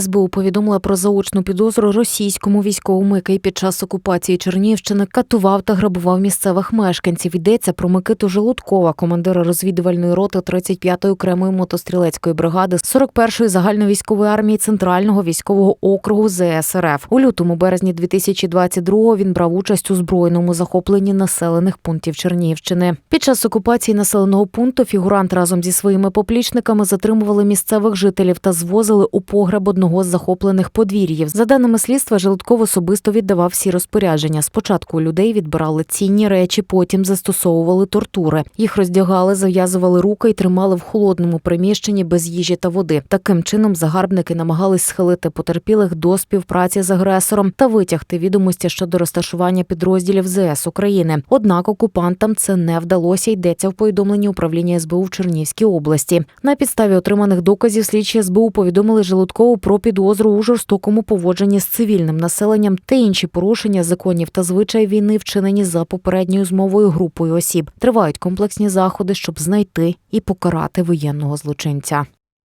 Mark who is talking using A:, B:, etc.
A: СБУ повідомила про заочну підозру російському військовому, який під час окупації Чернігівщини катував та грабував місцевих мешканців. Йдеться про Микиту Желудкова, командира розвідувальної роти 35-ї окремої мотострілецької бригади 41-ї загальновійськової армії Центрального військового округу ЗСРФ. У лютому березні 2022-го він брав участь у збройному захопленні населених пунктів Чернігівщини. Під час окупації населеного пункту фігурант разом зі своїми поплічниками затримували місцевих жителів та звозили у погреб одного з захоплених подвір'їв. За даними слідства, Желудков особисто віддавав всі розпорядження. Спочатку людей відбирали цінні речі, потім застосовували тортури. Їх роздягали, зав'язували руки і тримали в холодному приміщенні без їжі та води. Таким чином загарбники намагались схилити потерпілих до співпраці з агресором та витягти відомості щодо розташування підрозділів ЗС України. Однак окупантам це не вдалося. Йдеться в повідомленні управління СБУ в Чернігівській області. На підставі отриманих доказів слідчі СБУ повідомили Желудкову про підозру у жорстокому поводженні з цивільним населенням та інші порушення законів та звичай війни, вчинені за попередньою змовою групою осіб. Тривають комплексні заходи, щоб знайти і покарати воєнного злочинця.